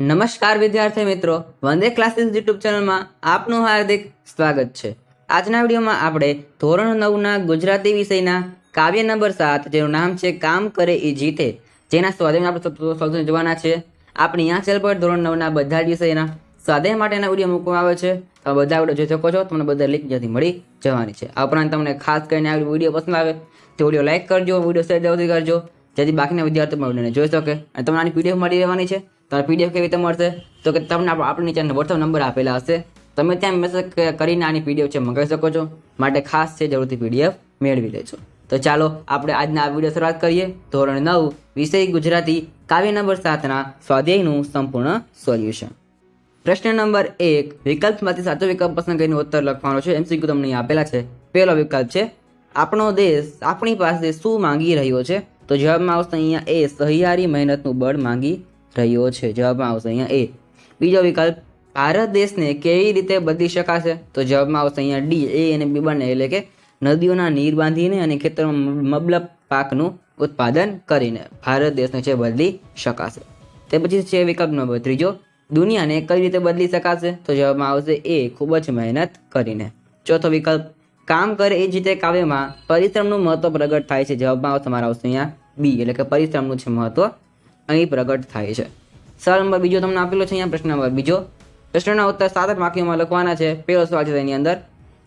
નમસ્કાર વિદ્યાર્થી મિત્રો, વંદે ક્લાસીસ યુટ્યુબ ચેનલમાં આપનું હાર્દિક સ્વાગત છે. આજના વિડીયોમાં આપણે ધોરણ નવના ગુજરાતી વિષયના કાવ્ય નંબર સાત, જેનું નામ છે કામ કરે એ જીતે. જેના સ્વાધ્યાય આપણે સૌથી જોવાના છે. આપણી આ ચેનલ પર ધોરણ નવના બધા જ વિષયના સ્વાધ્યાય માટેના વીડિયો મૂકવામાં આવે છે. તમે બધા વીડિયો જોઈ શકો છો, તમને બધા લિંક જ્યાંથી મળી જવાની છે. આ ઉપરાંત તમને ખાસ કરીને આ વીડિયો પસંદ આવે, તો વીડિયો લાઇક કરજો, વીડિયો શેર જરૂરથી કરજો, જેથી બાકીના વિદ્યાર્થીઓ જોઈ શકે અને તમને આની પીડીએફ મળી રહેવાની છે. તમારે પીડીએફ કેવી રીતે મળશે? તો કે તમને આપણે નીચે વોટ્સઅપ નંબર આપેલા હશે. તમે ત્યાં મેસેજ કરીને આની પીડીએફ છે મંગાવી શકો છો. માટે ખાસ છે જરૂરથી પીડીએફ મેળવી લેજો. તો ચાલો, આપણે આજના આ વીડિયો શરૂઆત કરીએ. ધોરણ નવ, વિષય ગુજરાતી, કાવ્ય નંબર સાતના સ્વાધ્યાયનું સંપૂર્ણ સોલ્યુશન પ્રશ્ન નંબર એક, વિકલ્પમાંથી સાચો વિકલ્પ પસંદ કરીને ઉત્તર લખવાનો છે. એમસીક્યુ તમને આપેલા છે. પહેલો વિકલ્પ છે, આપણો દેશ આપણી પાસે શું માંગી રહ્યો છે? તો જવાબમાં આવશે અહીંયા, એ સહિયારી મહેનતનું બળ માંગી રહ્યો છે. જવાબમાં આવશે અહીંયા એ. બીજો વિકલ્પ, ભારત દેશને કેવી રીતે બદલી શકાશે? તો જવાબમાં આવશે અહીંયા ડી, એ અને બી બંને, એટલે કે નદીઓના નીર બાંધીને અને ખેતરમાં મબલબ પાકનું ઉત્પાદન કરીને ભારત દેશને છે બદલી શકાશે. તે પછી છે વિકલ્પ નંબર ત્રીજો, દુનિયાને કઈ રીતે બદલી શકાશે? તો જવાબમાં આવશે એ, ખૂબ જ મહેનત કરીને. ચોથો વિકલ્પ, કામ કરે એ જ રીતે કાવ્યમાં પરિશ્રમનું મહત્વ પ્રગટ થાય છે. જવાબમાં આવશે, તમારા આવશે અહીંયા બી, એટલે કે પરિશ્રમનું છે મહત્વ અહીં પ્રગટ થાય છે. સવાલ નંબર બીજો તમને આપેલો છે અહીંયા પ્રશ્ન નંબર બીજો. પ્રશ્નના ઉત્તર સાત જ વાક્યોમાં લખવાના છે. પહેલો સવાલ છે તેની અંદર.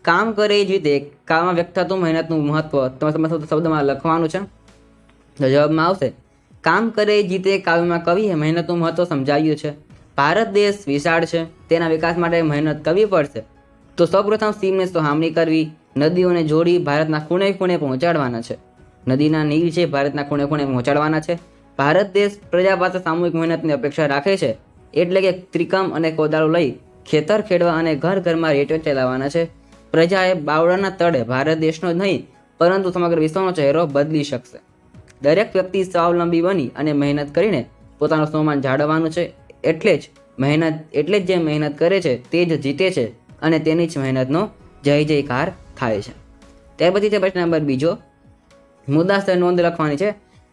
કામ કરે એ જ રીતે કામમાં વ્યક્ત થતું મહેનતનું મહત્વ. તમે તમે શબ્દમાં લખવાનું છે. તો જવાબમાં આવશે. કામ કરે એ જ રીતે કાવ્યમાં કવિએ મહેનતનું મહત્વ સમજાવ્યું છે. ભારત દેશ વિશાળ છે. તેના વિકાસ માટે મહેનત કરવી પડશે. તો સૌપ્રથમ સીમને સોહામણી કરવી. નદીઓને જોડી ભારતના ખૂણે ખૂણે પહોંચાડવાના છે. નદીના નીર છે ભારતના ખૂણે ખૂણે પહોંચાડવાના છે. ભારત દેશ પ્રજા પાસે સામૂહિક મહેનતની અપેક્ષા રાખે છે, એટલે કે ત્રિકમ અને કોદાળો લઈ ખેતર ખેડવા અને ઘર ઘરમાં રેડિયો ચલાવવાના છે. પ્રજાએ બાવળાના તળે ભારત દેશનો જ નહીં, પરંતુ સમગ્ર વિશ્વનો ચહેરો બદલી શકશે. દરેક વ્યક્તિ સ્વાવલંબી બની અને મહેનત કરીને પોતાનું સ્વમાન જાળવવાનું છે, એટલે જ મહેનત, એટલે જ જે મહેનત કરે છે, તે જ જીતે છે અને તેની જ મહેનતનો જય જયકાર થાય છે. ત્યાર પછી છે પ્રશ્ન નંબર બીજો. મુદ્દાસર નોંધ લખવાની છે.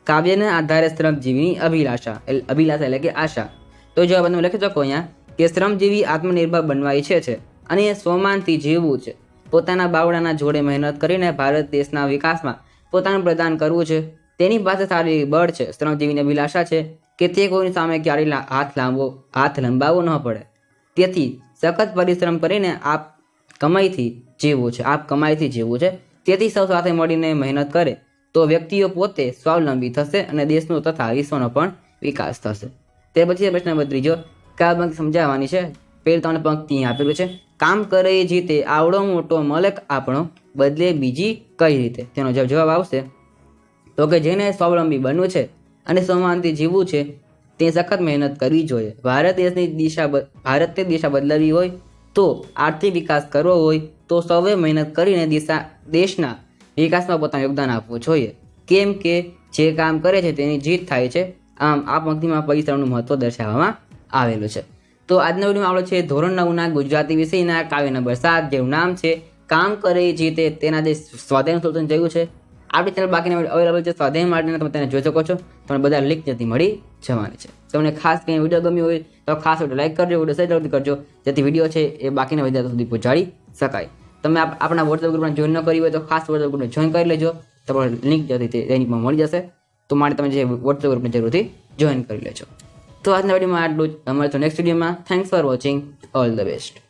કાવ્યના આધારે શ્રમજીવીની અભિલાષા અભિલાષા એટલે કે આશા. તો જવાબ તમે લખી શકો અહીંયા, કે શ્રમજીવી આત્મનિર્ભર બનવા ઈચ્છે છે, અને એ સ્વમાનથી જીવવું છે. પોતાના બાવડાના જોડે મહેનત કરીને ભારત દેશના વિકાસમાં પોતાનું પ્રદાન કરવું છે. તેની પાસે સારી બળ છે, શ્રમજીવીની અભિલાષા છે, કે તે કોઈની સામે ક્યારેય હાથ લાંબો, હાથ લંબાવવો ન પડે. તેથી સખત પરિશ્રમ કરીને આપ કમાઈથી જીવવું છે, આપ કમાઈથી જીવવું છે. તેથી સૌ સાથે મળીને મહેનત કરે. તો વ્યક્તિઓ પોતે સ્વાવલંબી થશે અને દેશનો તથા વિશ્વનો પણ વિકાસ થશે. તે પછી પ્રશ્ન નંબર ત્રીજો કા પંક્તિ સમજાવવાની છે. પહેલી તમને પંક્તિ અહીં આપેલું છે. કામ કરે એ જીતે આવડો મોટો મલક આપણો બદલે બીજી કઈ રીતે? તેનો જવાબ આવશે. તો કે જેને સ્વાવલંબી બનવું છે અને સમાનથી જીવવું છે, તે સખત મહેનત કરવી જોઈએ. ભારત દેશની દિશા ભારતે દિશા બદલાવી હોય તો આર્થિક વિકાસ કરવો હોય તો સૌએ મહેનત કરીને દિશા, દેશના વિકાસમાં પોતાનું યોગદાન આપવું જોઈએ. કેમ કે જે કામ કરે છે તેની જીત થાય છે. આમ આ પંક્તિમાં પરિશ્રમનું મહત્વ દર્શાવવામાં આવેલું છે. તો આજના વિડીયોમાં આપણો છે ધોરણ નવના ગુજરાતી વિષયના કાવ્ય નંબર સાત, જેનું નામ છે કામ કરે જીતે તેના જે સ્વાધ્યાય સોલ્યુશન જોયું છે. આપણી ચેનલ બાકીના અવેલેબલ છે સ્વાધ્યાય માટેના, તમે તેને જોઈ શકો છો. તમને બધા લિંક જતી મળી જવાની છે. તમને ખાસ કંઈ વીડિયો ગમ્યો હોય તો ખાસ વીડિયો લાઈક કરજો, વીડિયો શેર કરજો, જેથી વીડિયો છે એ બાકીના વિદ્યાર્થીઓ સુધી પહોંચાડી શકાય. તમે આપણા વોટ્સએપ ગ્રુપમાં જોઈન ન કરી હોય તો ખાસ વોટ્સએપ ગ્રુપને જોઈન કરી લેજો. તમારે લિંક જતી તે એની મળી જશે. તો માટે તમે જે વોટ્સએપ ગ્રુપને જરૂરથી જોઈન કરી લેજો. તો આજના વિડીયોમાં આટલું જ. અમારે તો નેક્સ્ટ વિડીયોમાં. Thanks for watching all the best